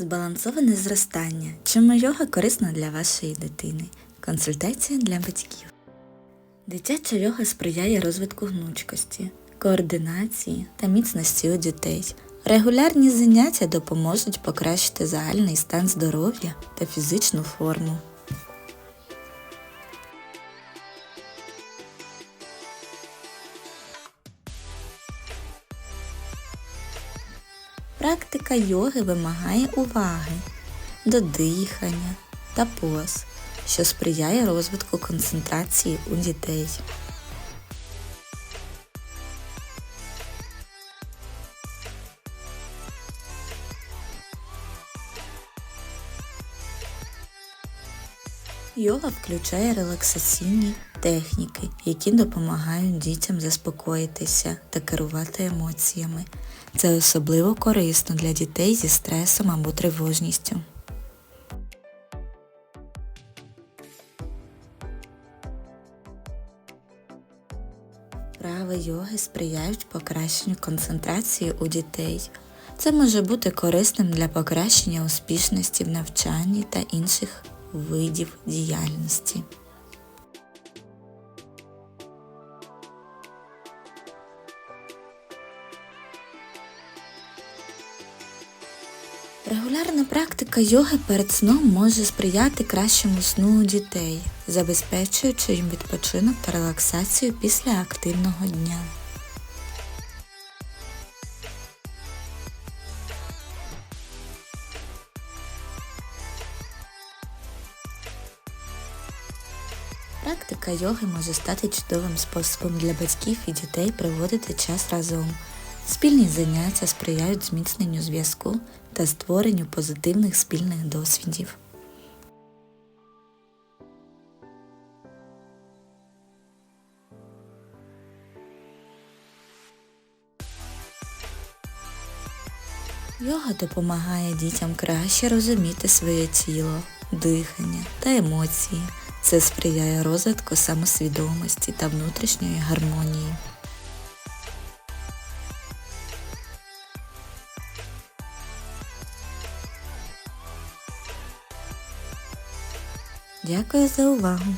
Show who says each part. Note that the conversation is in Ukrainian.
Speaker 1: Збалансоване зростання. Чому йога корисна для вашої дитини? Консультація для батьків. Дитяча йога сприяє розвитку гнучкості, координації та міцності у дітей. Регулярні заняття допоможуть покращити загальний стан здоров'я та фізичну форму. Практика йоги вимагає уваги до дихання та поз, що сприяє розвитку концентрації у дітей. Йога включає релаксаційні техніки, які допомагають дітям заспокоїтися та керувати емоціями. Це особливо корисно для дітей зі стресом або тривожністю. Вправи йоги сприяють покращенню концентрації у дітей. Це може бути корисним для покращення успішності в навчанні та інших видів діяльності. Регулярна практика йоги перед сном може сприяти кращому сну дітей, забезпечуючи їм відпочинок та релаксацію після активного дня. Практика йоги може стати чудовим способом для батьків і дітей проводити час разом. Спільні заняття сприяють зміцненню зв'язку та створенню позитивних спільних досвідів. Йога допомагає дітям краще розуміти своє тіло, дихання та емоції. Це сприяє розвитку самосвідомості та внутрішньої гармонії. Дякую за увагу!